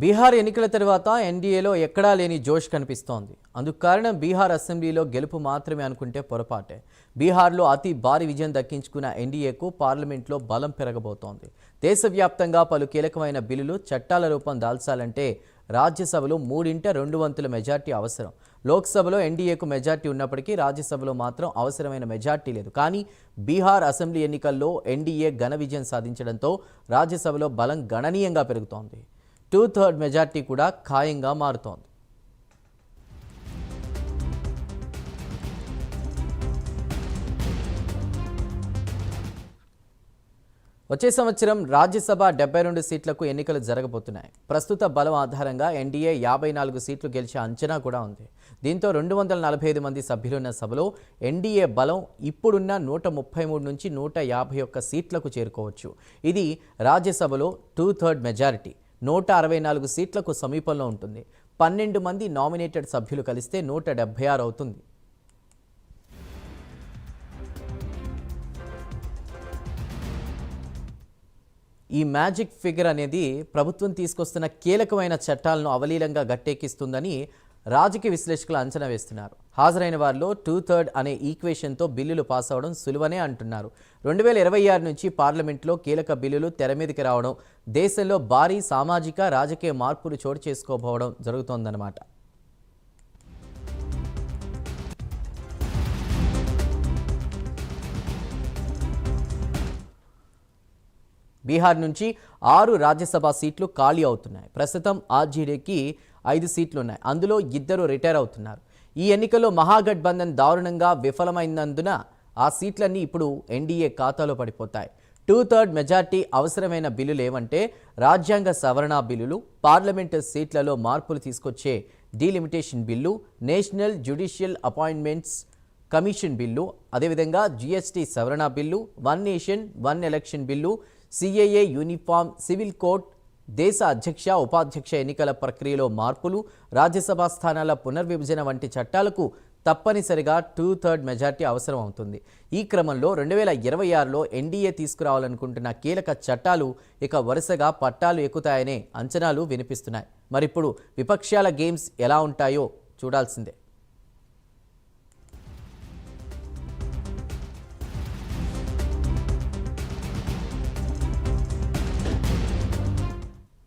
బీహార్ ఎన్నికల తర్వాత ఎన్డీఏలో ఎక్కడా లేని జోష్ కనిపిస్తోంది. అందుకు కారణం బీహార్ అసెంబ్లీలో గెలుపు మాత్రమే అనుకుంటే పొరపాటే. బీహార్లో అతి భారీ విజయం దక్కించుకున్న ఎన్డీఏకు పార్లమెంట్లో బలం పెరగబోతోంది. దేశవ్యాప్తంగా పలు కీలకమైన బిల్లులు చట్టాల రూపం దాల్చాలంటే రాజ్యసభలో మూడింట రెండు వంతుల మెజార్టీ అవసరం. లోక్సభలో ఎన్డీఏకు మెజార్టీ ఉన్నప్పటికీ రాజ్యసభలో మాత్రం అవసరమైన మెజార్టీ లేదు. కానీ బీహార్ అసెంబ్లీ ఎన్నికల్లో ఎన్డీఏ ఘన విజయం సాధించడంతో రాజ్యసభలో బలం గణనీయంగా పెరుగుతోంది. టూ థర్డ్ మెజార్టీ కూడా ఖాయంగా మారుతోంది. వచ్చే సంవత్సరం రాజ్యసభ డెబ్బై రెండు సీట్లకు ఎన్నికలు జరగబోతున్నాయి. ప్రస్తుత బలం ఆధారంగా ఎన్డీఏ యాభై నాలుగు సీట్లు గెలిచే అంచనా కూడా ఉంది. దీంతో రెండు వందల నలభై ఐదు మంది సభ్యులున్న సభలో ఎన్డీఏ బలం ఇప్పుడున్న నూట ముప్పై మూడు నుంచి నూట యాభై ఒక్క సీట్లకు చేరుకోవచ్చు. ఇది రాజ్యసభలో టూ థర్డ్ మెజారిటీ నూట అరవై నాలుగు సీట్లకు సమీపంలో ఉంటుంది. పన్నెండు మంది నామినేటెడ్ సభ్యులు కలిస్తే నూట డెబ్బై ఆరు అవుతుంది. ఈ మ్యాజిక్ ఫిగర్ అనేది ప్రభుత్వం తీసుకొస్తున్న కీలకమైన చట్టాలను అవలీలంగా గట్టెక్కిస్తుందని రాజకీయ విశ్లేషకులు అంచనా వేస్తున్నారు. హాజరైన వారిలో టూ థర్డ్ అనే ఈక్వేషన్తో బిల్లులు పాస్ అవడం సులువనే అంటున్నారు. రెండు వేల ఇరవై ఆరు నుంచి పార్లమెంట్లో కీలక బిల్లులు తెర మీదకి రావడం దేశంలో భారీ సామాజిక రాజకీయ మార్పులు చోటు చేసుకోబోవడం జరుగుతోందన్నమాట. బీహార్ నుంచి ఆరు రాజ్యసభ సీట్లు ఖాళీ అవుతున్నాయి. ప్రస్తుతం ఆర్జీడీకి ఐదు సీట్లు ఉన్నాయి అందులో ఇద్దరు రిటైర్ అవుతున్నారు. ఈ ఎన్నికల్లో మహాగఠబంధన్ దారుణంగా విఫలమైనందున ఆ సీట్లన్నీ ఇప్పుడు ఎన్డీఏ ఖాతాలో పడిపోతాయి. టూ థర్డ్ మెజార్టీ అవసరమైన బిల్లులు ఏమంటే రాజ్యాంగ సవరణ బిల్లులు పార్లమెంటు సీట్లలో మార్పులు తీసుకొచ్చే delimitation bill national judicial appointments commission bill అదేవిధంగా జీఎస్టీ సవరణ bill one nation one election bill CAA uniform civil code దేశ అధ్యక్ష ఉపాధ్యక్ష ఎన్నికల ప్రక్రియలో మార్పులు రాజ్యసభ స్థానాల పునర్విభజన వంటి చట్టాలకు తప్పనిసరిగా టూ థర్డ్ మెజార్టీ అవసరం అవుతుంది. ఈ క్రమంలో రెండు వేల ఇరవై ఆరులో ఎన్డీఏ తీసుకురావాలనుకుంటున్న కీలక చట్టాలు ఇక వరుసగా పట్టాలు ఎక్కుతాయనే అంచనాలు వినిపిస్తున్నాయి. మరిప్పుడు విపక్షాల గేమ్స్ ఎలా ఉంటాయో చూడాల్సిందే.